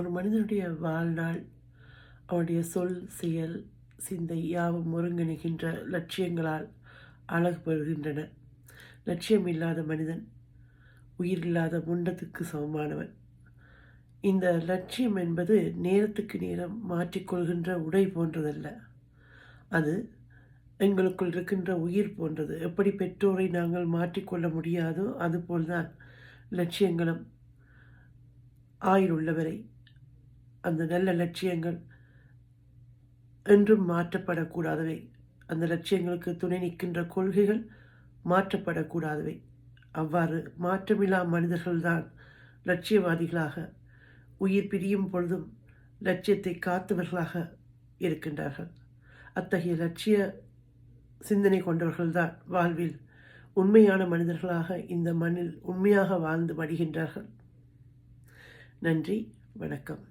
ஒரு மனிதனுடைய வாழ்நாள் அவனுடைய சொல் செயல் சிந்தை யாவும் ஒருங்கிணைகின்ற லட்சியங்களால் அழகு பெறுகின்றன லட்சியம் இல்லாத மனிதன் உயிரில்லாத முண்டத்துக்கு சமமானவன். இந்த லட்சியம் என்பது நேரத்துக்கு நேரம் மாற்றிக்கொள்கின்ற உடை போன்றதல்ல. அது எங்களுக்குள் இருக்கின்ற உயிர் போன்றது. எப்படி பெற்றோரை நாங்கள் மாற்றிக்கொள்ள முடியாதோ அதுபோல்தான் லட்சியங்களும் ஆயுள் உள்ளவரை அந்த நல்ல லட்சியங்கள் என்றும் மாற்றப்படக்கூடாதவை. அந்த லட்சியங்களுக்கு துணை நிற்கின்ற கொள்கைகள் மாற்றப்படக்கூடாதவை. அவ்வாறு மாற்றமில்லா மனிதர்கள்தான் லட்சியவாதிகளாக உயிர் பிரியும் பொழுதும் லட்சியத்தை காத்தவர்களாக இருக்கின்றார்கள். அத்தகைய லட்சிய சிந்தனை கொண்டவர்கள்தான் வாழ்வில் உண்மையான மனிதர்களாக இந்த மண்ணில் உண்மையாக வாழ்ந்து வருகின்றார்கள் நன்றி வணக்கம்.